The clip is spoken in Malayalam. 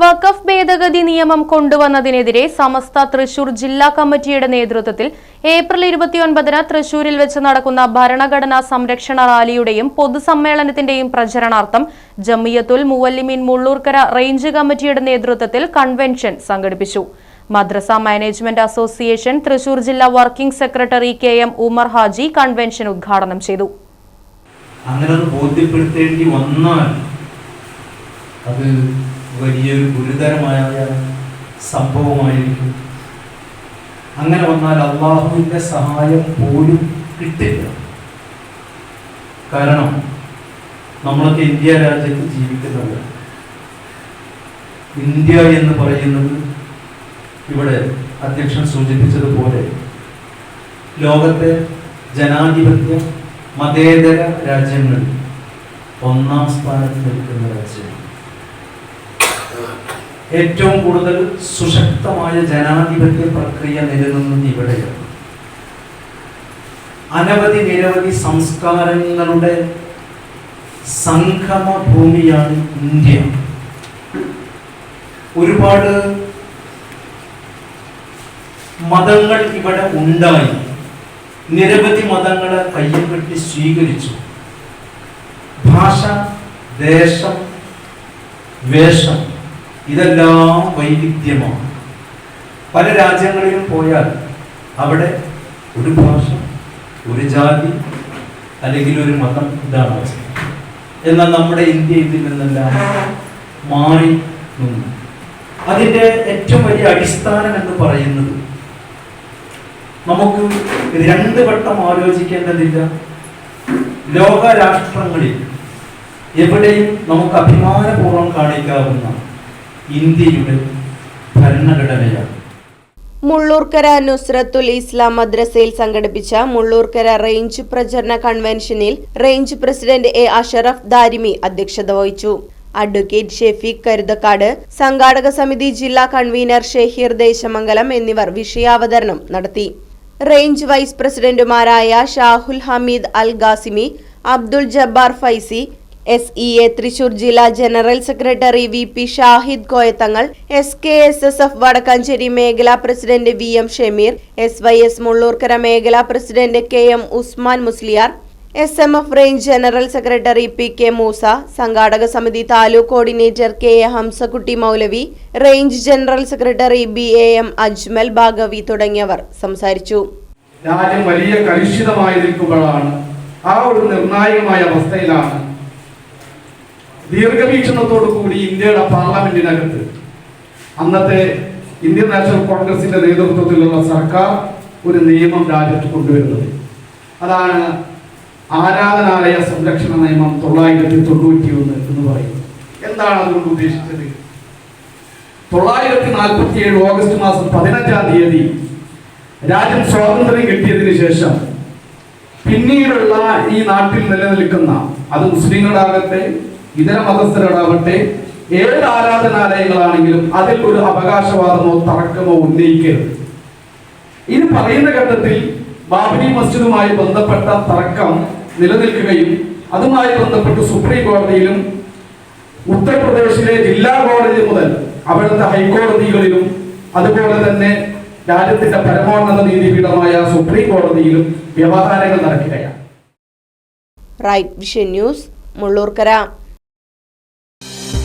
വഖഫ് ഭേദഗതി നിയമം കൊണ്ടുവന്നതിനെതിരെ സമസ്ത തൃശൂർ ജില്ലാ കമ്മിറ്റിയുടെ നേതൃത്വത്തിൽ ഏപ്രിൽ ഇരുപത്തിയൊൻപതിന് തൃശൂരിൽ വെച്ച് നടക്കുന്ന ഭരണഘടനാ സംരക്ഷണ റാലിയുടെയും പൊതുസമ്മേളനത്തിന്റെയും പ്രചരണാർത്ഥം ജമ്മിയത്തുൽ മുവല്ലിമീൻ മുള്ളൂർക്കര റേഞ്ച് കമ്മിറ്റിയുടെ നേതൃത്വത്തിൽ കൺവെൻഷൻ സംഘടിപ്പിച്ചു. മദ്രസ മാനേജ്മെന്റ് അസോസിയേഷൻ തൃശൂർ ജില്ലാ working secretary K M Umar Haji convention ഉദ്ഘാടനം ചെയ്തു. അങ്ങനെ അത് ബോധ്യപ്പെടുത്തേണ്ടി വന്നാൽ അത് വലിയൊരു ഗുരുതരമായ സംഭവമായിരിക്കും. അങ്ങനെ വന്നാൽ അള്ളാഹുവിന്റെ സഹായം പോലും കിട്ടില്ല. കാരണം നമ്മളൊക്കെ ഇന്ത്യ രാജ്യത്ത് ജീവിക്കുന്നത് ഇന്ത്യ എന്ന് പറയുന്നത് ഇവിടെ അധ്യക്ഷൻ സൂചിപ്പിച്ചതുപോലെ ലോകത്തെ ജനാധിപത്യ മതേതര രാജ്യങ്ങളിൽ ഒന്നാം സ്ഥാനത്ത് നിൽക്കുന്ന രാജ്യമാണ്. ഏറ്റവും കൂടുതൽ സുശക്തമായ ജനാധിപത്യ പ്രക്രിയ നിലനിന്നത് ഇവിടെയാണ് അനവധി നിരവധി സംസ്കാരങ്ങളുടെ സംഗമ ഭൂമിയാണ് ഇന്ത്യ. ഒരുപാട് മതങ്ങൾ ഇവിടെ ഉണ്ടായി. നിരവധി മതങ്ങളെ കയ്യിൽ കെട്ടി സ്വീകരിച്ചു. ഭാഷ ദേശം വേഷം. ഇതെല്ലാം വൈവിധ്യമാണ് പല രാജ്യങ്ങളിലും പോയാൽ അവിടെ ഒരു ഭാഷ ഒരു ജാതി അല്ലെങ്കിൽ ഒരു മതം ഇതാണ് എന്നാൽ നമ്മുടെ ഇന്ത്യ ഇതിൽ നിന്നെല്ലാം മാറി നിന്നു. അതിന്റെ ഏറ്റവും വലിയ അടിസ്ഥാനം എന്ന് പറയുന്നത് നമുക്ക് രണ്ട് വട്ടം ആലോചിക്കേണ്ടതില്ല. ലോക രാഷ്ട്രങ്ങളിൽ എവിടെയും നമുക്ക് അഭിമാനപൂർവം കാണിക്കാവുന്ന ഇന്ത്യയുടെ ഭരണഘടനയാണ്. മുള്ളൂർക്കര നുസ്രത്തുൽ ഇസ്ലാം മദ്രസയിൽ സംഘടിപ്പിച്ച മുള്ളൂർക്കര റേഞ്ച് പ്രചരണ കൺവെൻഷനിൽ range president A Ashraf Darimi അധ്യക്ഷത വഹിച്ചു. അഡ്വക്കേറ്റ് ഷെഫീഖ് കരുതക്കാട് സംഘാടക സമിതി ജില്ലാ കൺവീനർ ഷെഹീർ ദേശമംഗലം എന്നിവർ വിഷയാവതരണം നടത്തി. റേഞ്ച് വൈസ് പ്രസിഡന്റുമാരായ Shahul Hameed Al Ghasimi Abdul Jabbar Faizy S E A Thrissur ജില്ലാ general secretary V P Shahid Koyathangal S K S S F Vadakkanchery മേഖലാ president V M Shameer S Y S Mullurkara മേഖലാ president K M Usman Musliyar S M F range general secretary P K Moosa സംഘാടക സമിതി taluk coordinator K A Hamzakutty Moulavi range general secretary B A M Ajmal Bhagavi തുടങ്ങിയവർ സംസാരിച്ചു. രാജ്യം വലിയ കലുഷിതമായിരിക്കുമ്പോഴാണ് ആ ഒരു നിർണായകമായ അവസ്ഥയിലാണ് ദീർഘവീക്ഷണത്തോടു കൂടി ഇന്ത്യയുടെ പാർലമെന്റിനകത്ത് അന്നത്തെ ഇന്ത്യൻ നാഷണൽ കോൺഗ്രസിന്റെ നേതൃത്വത്തിലുള്ള സർക്കാർ ഒരു നിയമം രാജ്യത്ത് കൊണ്ടുവരുന്നത്. അതാണ് ആരാധനാലയ സംരക്ഷണ നിയമം തൊള്ളായിരത്തി തൊണ്ണൂറ്റി ഒന്ന് എന്ന് പറയുന്നത്. എന്താണ് അതുകൊണ്ട് ഉദ്ദേശിച്ചത്? തൊള്ളായിരത്തി നാൽപ്പത്തി ഏഴ് ഓഗസ്റ്റ് മാസം പതിനഞ്ചാം തീയതി രാജ്യം സ്വാതന്ത്ര്യം കിട്ടിയതിന് ശേഷം പിന്നീടുള്ള ഈ നാട്ടിൽ നിലനിൽക്കുന്ന അത് മുസ്ലിങ്ങളാകട്ടെ ഇതര മതസ്ഥരോടാവട്ടെ ഏത് ആരാധനാലയങ്ങളാണെങ്കിലും അതിൽ ഒരു അവകാശവാദമോ തർക്കമോ ഉന്നയിക്കരുത്. ഇത് പറയുന്ന ഘട്ടത്തിൽ ബാബരി മസ്ജിദുമായി ബന്ധപ്പെട്ട തർക്കം നിലനിൽക്കുകയും അതുമായി ബന്ധപ്പെട്ട് സുപ്രീം കോടതിയിലും ഉത്തർപ്രദേശിലെ ജില്ലാ കോടതി മുതൽ അവിടുത്തെ ഹൈക്കോടതികളിലും അതുപോലെ തന്നെ രാജ്യത്തിന്റെ പരമോന്നത നീതിപീഠമായ സുപ്രീം കോടതിയിലും വ്യവഹാരങ്ങൾ നടക്കുകയാണ്. Right vision news Mullurkara